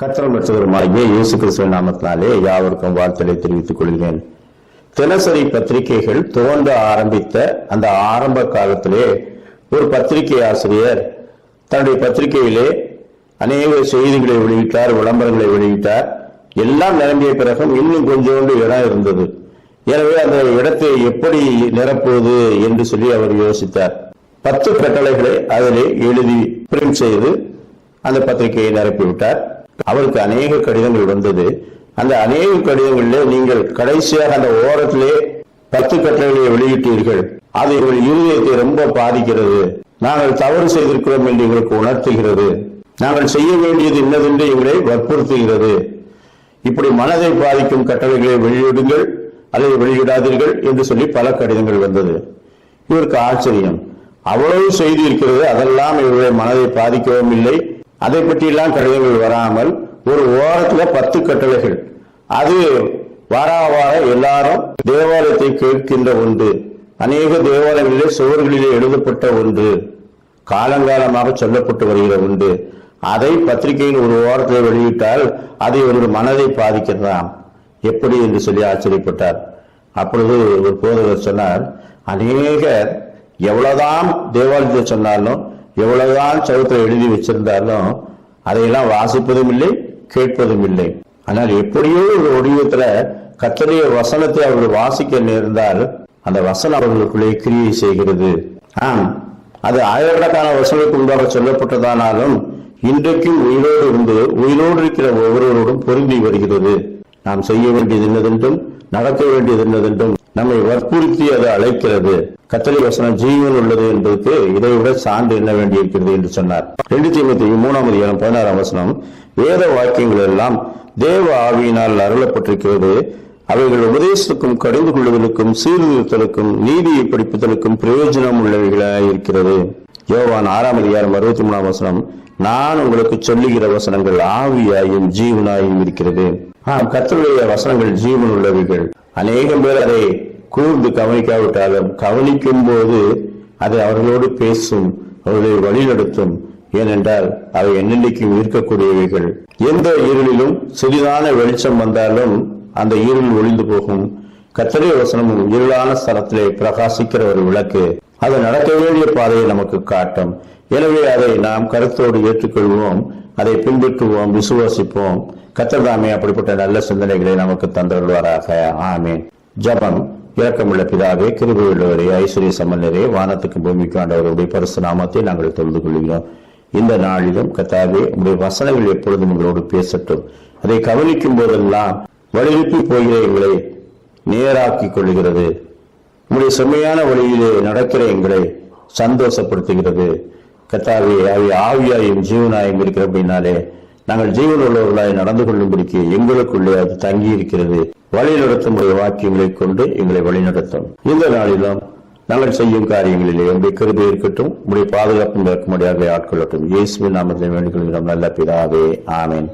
கத்திரம் பெற்றவருமாகிய இயேசு கிறிஸ்துவ நாமத்தினாலே யாவருக்கும் வாழ்த்தலை தெரிவித்துக் கொள்கிறேன். தினசரி பத்திரிகைகள் தோன்ற ஆரம்பித்த அந்த ஆரம்ப காலத்திலே ஒரு பத்திரிகை ஆசிரியர் தன்னுடைய பத்திரிகையிலே அநேக செய்திகளை வெளியிட்டார் விளம்பரங்களை வெளியிட்டார். எல்லாம் நிரம்பிய பிறகும் இன்னும் கொஞ்சோண்டு இடம் இருந்தது. எனவே அந்த இடத்தை எப்படி நிரப்புவது என்று சொல்லி அவர் யோசித்தார். பத்து கட்டளைகளை அதிலே எழுதி பிரிண்ட் செய்து அந்த பத்திரிகையை நிரப்பிவிட்டார். அவருக்கு அநேக கடிதங்கள் வந்தது. அந்த அநேக கடிதங்களிலே நீங்கள் கடைசியாக அந்த ஓரத்திலே பத்து கட்டளைகளை வெளியிட்டீர்கள். அது இவர்கள் இருதயத்தை ரொம்ப பாதிக்கிறது. நாங்கள் தவறு செய்திருக்கிறோம் என்று எங்களுக்கு உணர்த்துகிறது. நாங்கள் செய்ய வேண்டியது இன்னதென்று எங்களை வற்புறுத்துகிறது. இப்படி மனதை பாதிக்கும் கட்டளைகளை வெளியிடுங்கள் அல்லது வெளியிடாதீர்கள் என்று சொல்லி பல கடிதங்கள் வந்தது. இவருக்கு ஆச்சரியம். அவ்வளவு செய்தி இருக்கிறது அதெல்லாம் இவருடைய மனதை பாதிக்கவும் இல்லை. அதை பற்றியெல்லாம் கடிதங்கள் வராமல் ஒரு ஓரத்தில் பத்து கட்டளைகள். அது வாரா வார எல்லாரும் தேவாலயத்தை கேட்கின்ற ஒன்று அநேக தேவாலயங்களிலே சுவர்களிலே எழுதப்பட்ட ஒன்று காலங்காலமாக சொல்லப்பட்டு வருகிற ஒன்று. அதை பத்திரிகையின் ஒரு ஓரத்தில் வெளியிட்டால் அது இவருடைய மனதை பாதிக்கிறதாம் எப்படி என்று சொல்லி ஆச்சரியப்பட்டார். அப்பொழுது ஒரு போதகர் சொன்னார் அநேகர் எவ்வளவுதான் தேவாலயத்தை சொன்னாலும் எவ்வளவுதான் சவுத்தில் எழுதி வச்சிருந்தாலும் அதையெல்லாம் வாசிப்பதும் இல்லை கேட்பதும் இல்லை. ஆனால் எப்படியோ ஒரு ஒடிவத்துல கத்தடைய வசனத்தை அவர்கள் வாசிக்க நேர்ந்தால் அந்த வசனம் அவர்களுக்குள்ளே கிரியை செய்கிறது. ஆம் அது ஆயிரக்கணக்கான வருஷங்களுக்கு முன்பாக சொல்லப்பட்டதானாலும் இன்றைக்கும் உயிரோடு இருந்து உயிரோடு இருக்கிற ஒவ்வொருவரோடும் பொருந்தி வருகிறது. நாம் செய்ய வேண்டியது என்னதென்றும் நடக்க வேண்டியது என்னதென்றும் நம்மை வற்புறுத்தி அது அழைக்கிறது. கத்தலி வசனம் ஜீவன் உள்ளது என்பதற்கு இதை விட சான்று என்ன வேண்டியிருக்கிறது என்று சொன்னார். ரெண்டு தீமத்தி மூணாம் அதிகாரம் பதினாறாம் வசனம் வேத வாக்கியங்கள் எல்லாம் தேவ ஆவியினால் அருளப்பட்டிருக்கிறது. அவைகள் உபதேசத்துக்கும் கடிந்து கொள்வதற்கும் சீர்திருத்தலுக்கும் நீதியை படிப்புதலுக்கும் பிரயோஜனம் உள்ளவைகளாக இருக்கிறது. யோவான் ஆறாம் அதிகாரம் அறுபத்தி மூணாம் வசனம் நான் உங்களுக்கு சொல்லுகிற வசனங்கள் ஆவியாயும் ஜீவனாயும் இருக்கிறது. ஆம் கத்தருடைய வசனங்கள் ஜீவன் உள்ளவைகள். அநேகம் பேர் அதை கூர்ந்து கவனிக்காவிட்டாலும் கவனிக்கும் போது அது அவர்களோடு பேசும் அவர்களை வழிநடத்தும். ஏனென்றால் அவை என்னென்னைக்கும் இருக்கக்கூடியவைகள் எந்த இருளிலும் சிறிதான வெளிச்சம் வந்தாலும் அந்த இருள் ஒளிந்து போகும். கத்தரை வசனமும் இருளான ஸ்தலத்திலே பிரகாசிக்கிற ஒரு விளக்கு. அது நடக்க வேண்டிய பாதையை நமக்கு காட்டும். எனவே அதை நாம் கருத்தோடு ஏற்றுக்கொள்வோம். அதை பின்பற்றுவோம் விசுவாசிப்போம். கத்தர்தாமே அப்படிப்பட்ட நல்ல சிந்தனைகளை நமக்கு தந்தருள்வாராக. ஆமே ஜபம் இறக்கமுள்ள பிதாவே கிருபையுள்ளவரே ஐஸ்வர்ய சமன்னரே வானத்துக்கு பூமிக்கு ஆண்டவருடைய பரிசு நாமத்தை நாங்கள் தெரிந்து கொள்கிறோம். இந்த நாளிலும் கத்தாவே உங்களுடைய வசனங்கள் எப்பொழுதும் உங்களோடு பேசட்டும். அதை கவனிக்கும் போதெல்லாம் வலியுறுத்தி போகிற எங்களை நேராக்கிக் கொள்கிறது உங்களுடைய செம்மையான வழியிலே நடக்கிற எங்களை சந்தோஷப்படுத்துகிறது. கத்தாவே அவை ஆவியாயும் ஜீவனாயும் இருக்கிற அப்படின்னாலே நாங்கள் ஜீவன் உள்ளவர்களாய் நடந்து கொள்ளும்படிக்கு எங்களுக்குள்ளே அது தங்கி இருக்கிறது வழி நடத்தும் வாக்கியங்களை கொண்டு எங்களை வழிநடத்தும். இந்த நாளிலும் நாங்கள் செய்யும் காரியங்களிலே உங்களுடைய கருதி இருக்கட்டும் உங்களுடைய பாதுகாப்பு இருக்கும்படியாக ஆட்கொள்ளட்டும். இயேசுவின் நாமத்தை வேண்டிக் கொள்கிறோம் நல்ல பிதாவே ஆமேன்.